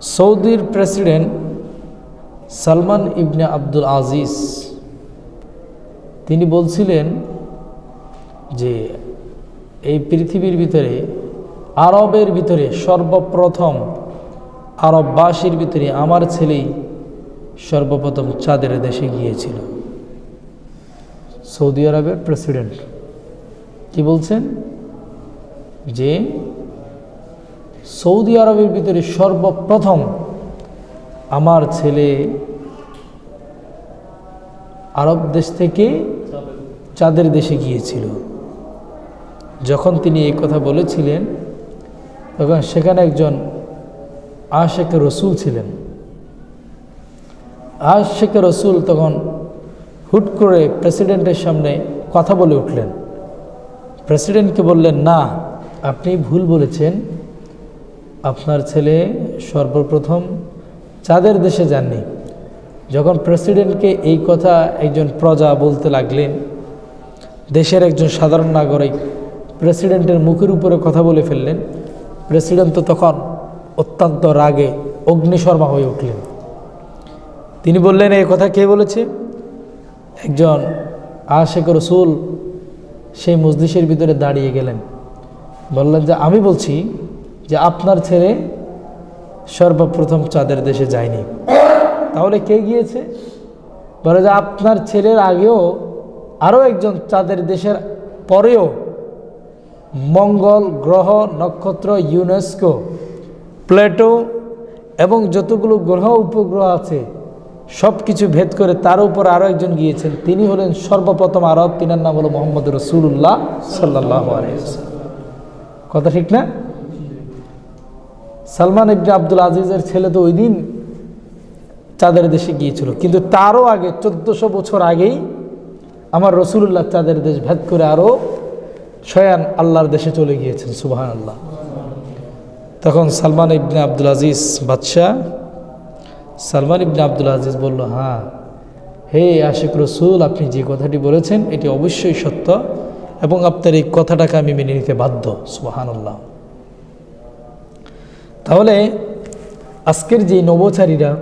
সৌদির president Salman ibn Abdul Aziz, তিনি বলছিলেন যে এই পৃথিবীর ভিতরে, আরবের ভিতরে সর্বপ্রথম আরববাসীর ভিতরে আমার ছেলেই সর্বপ্রথম চাঁদের দেশে গিয়েছিল। সৌদি আরবের প্রেসিডেন্ট কি বলছেন? যে সৌদি আরবের ভিতরে সর্বপ্রথম আমার ছেলে আরব দেশ থেকে চাঁদের দেশে গিয়েছিল। যখন তিনি এই কথা বলেছিলেন, তখন সেখানে একজন আশেখ রসুল ছিলেন। আশেখ রসুল তখন হুট করে প্রেসিডেন্টের সামনে কথা বলে উঠলেন। প্রেসিডেন্টকে বললেন, না, আপনি ভুল বলেছেন। আপনার ছেলে সর্বপ্রথম চাঁদের দেশে যাননি। যখন প্রেসিডেন্টকে এই কথা একজন প্রজা বলতে লাগলেন, দেশের একজন সাধারণ নাগরিক প্রেসিডেন্টের মুখের উপরে কথা বলে ফেললেন, প্রেসিডেন্ট তো তখন অত্যন্ত রাগে অগ্নিশর্মা হয়ে উঠলেন। তিনি বললেন, এই কথা কে বলেছে? একজন আশেক রসুল সেই মসজিষের ভিতরে দাঁড়িয়ে গেলেন। বললেন যে, আমি বলছি যে আপনার ছেলে সর্বপ্রথম চাঁদের দেশে যায়নি। তাহলে কে গিয়েছে? বলে যে আপনার ছেলের আগেও আরও একজন চাঁদের দেশের পরেও মঙ্গল গ্রহ, নক্ষত্র, ইউনেস্কো, প্লেটো এবং যতগুলো গ্রহ উপগ্রহ আছে সব কিছু ভেদ করে তার উপর আরও একজন গিয়েছেন। তিনি হলেন সর্বপ্রথম আরব, তিনার নাম হলো মোহাম্মদ রসুল্লাহ সাল্লাহ কথা ঠিক না? সালমান ইবনে আব্দুল আজিজের ছেলে তো ওই দিন চাঁদের দেশে গিয়েছিল। কিন্তু তারও আগে, চোদ্দোশো বছর আগেই আমার রসুল্লাহ চাঁদের দেশ ভেদ করে আরও শয়ান আল্লাহর দেশে চলে গিয়েছেন সুবাহান আল্লাহ তখন সালমান ইবনে আব্দুল আজিজ বাদশাহ, সালমান ইবনে আব্দুল আজিজ বলল হ্যাঁ হে আশিক রসুল, আপনি যে কথাটি বলেছেন, এটি অবশ্যই সত্য এবং আপনার এই কথাটাকে আমি মেনে নিতে বাধ্য সুবাহান আল্লাহ তাহলে আজকের যে নবচারীরা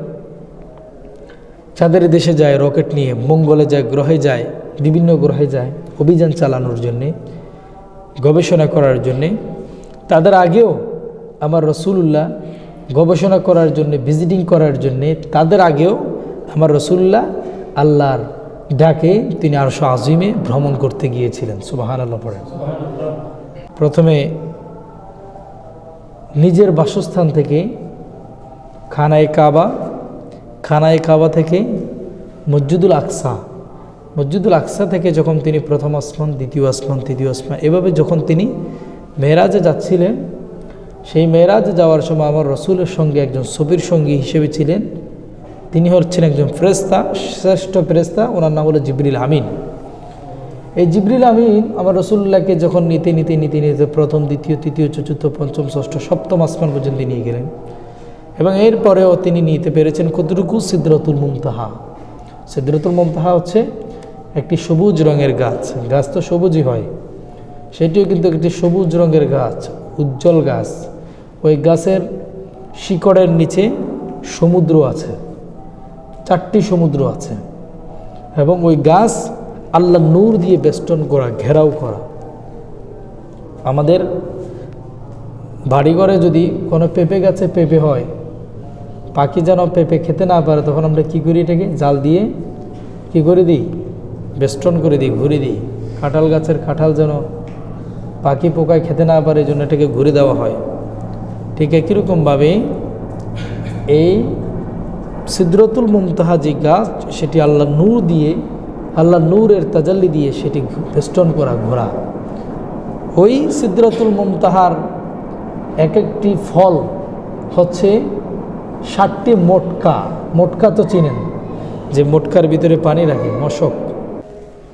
চাঁদের দেশে যায়, রকেট নিয়ে, মঙ্গলে যায়, গ্রহে যায়, বিভিন্ন গ্রহে যায়, অভিযান চালানোর জন্যে, গবেষণা করার জন্যে, তাদের আগেও আমার রসুল্লাহ গবেষণা করার জন্য ভিজিটিং করার জন্যে, তাদের আগেও আমার রসুল্লাহ আল্লাহর ডাকে তিনি আরশো আজিমে ভ্রমণ করতে গিয়েছিলেন। সুবাহান আল্লাহ পড়েন। প্রথমে নিজের বাসস্থান থেকে খানায় কাবা খানায় কাবা থেকে মসজিদুল আকসা মসজিদুল আকসা থেকে যখন তিনি প্রথম আসমান, দ্বিতীয় আসমান, তৃতীয় আসমান, এভাবে যখন তিনি মেয়েরাজে যাচ্ছিলেন, সেই মেয়েরাজে যাওয়ার সময় আমার রসুলের সঙ্গে একজন ছবির সঙ্গী হিসেবে ছিলেন। তিনি হচ্ছেন একজন ফ্রেস্তা শ্রেষ্ঠ ফ্রেস্তা ওনার নাম হলো জিবরিল আমিন। এই জিবরিল আমিন আমার রসুল্লাহকে যখন নিতে নিতে নিতে নিতে প্রথম, দ্বিতীয়, তৃতীয়, চতুর্থ, পঞ্চম, ষষ্ঠ, সপ্তম আসমান পর্যন্ত নিয়ে গেলেন। এবং এরপরেও তিনি নিতে পেরেছেন কতটুকু সিদ্রতুল মুমতাহা সিদ্রতুল মুমতাহা হচ্ছে একটি সবুজ রঙের গাছ। গাছ তো সবুজই হয়। সেটিও কিন্তু একটি সবুজ রঙের গাছ, উজ্জ্বল গাছ। ওই গাছের শিকড়ের নিচে সমুদ্র আছে, চারটি সমুদ্র আছে। এবং ওই গাছ আল্লাহ নূর দিয়ে বেষ্টন করা, ঘেরাও করা। আমাদের বাড়িঘরে যদি কোনো পেঁপে গাছে পেঁপে হয়, পাখি যেন পেঁপে খেতে না পারে, তখন আমরা কী করি এটাকে? জাল দিয়ে কী করে দিই? বেষ্টন করে দিই, ঘুরে দিই। কাঁঠাল গাছের কাঁঠাল যেন পাখি পোকায় খেতে না পারে এই জন্য এটাকে ঘুরে দেওয়া হয়। ঠিক একইরকমভাবে এই সিদ্রতুল মুমতাহা যে গাছ, সেটি আল্লাহ নূর দিয়ে আল্লাহ নূরের তাজাল্লি দিয়ে সেটি বেষ্টন করা ঘোরা ওই সিদ্রতুল মুমতাহার এক একটি ফল হচ্ছে ষাটটি মোটকা। মোটকা তো চিনেন, যে মোটকার ভিতরে পানি রাখে, মশক।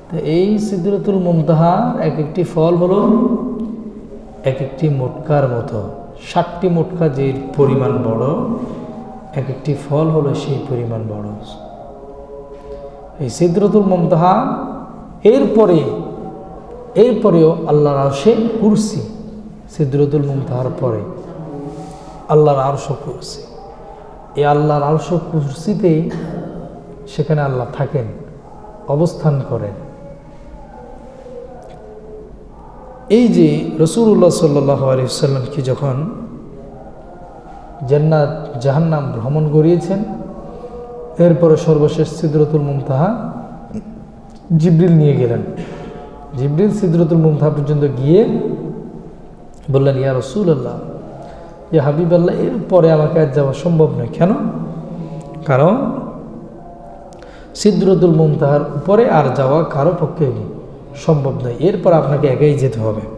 তো এই সিদ্রতুল মুমতাহার এক একটি ফল হলো এক একটি মোটকার মতো। ষাটটি মোটকা যে পরিমাণ বড়, এক একটি ফল হলো সেই পরিমাণ বড়। এই সিদ্রতুল মুমতাহা, এরপরে, এরপরেও আল্লাহর আরশে কুরসি সিদ্রতুল মুমতাহার পরে আল্লাহর আরশ কুরসি। এই আল্লাহর আলস কুর্সিতেই সেখানে আল্লাহ থাকেন, অবস্থান করেন। এই যে রসুল্লাহ সাল্লাহ যখন জান্নাত জাহান্নাম ভ্রমণ করিয়েছেন এরপরে সর্বশেষ সিদরতুল মুমতাহা জিব্রিল নিয়ে গেলেন। জিব্রিল সিদরতুল মুমতাহা পর্যন্ত গিয়ে বললেন, ইয়া রসুল আল্লাহ ইয়া হাবিব আল্লাহ এর পরে আমাকে আর যাওয়া সম্ভব নয়। কেন? কারণ সিদ্রতুল মুমতাহার উপরে আর যাওয়া কারও পক্ষে সম্ভব নয়। এরপর আপনাকে একাই যেতে হবে।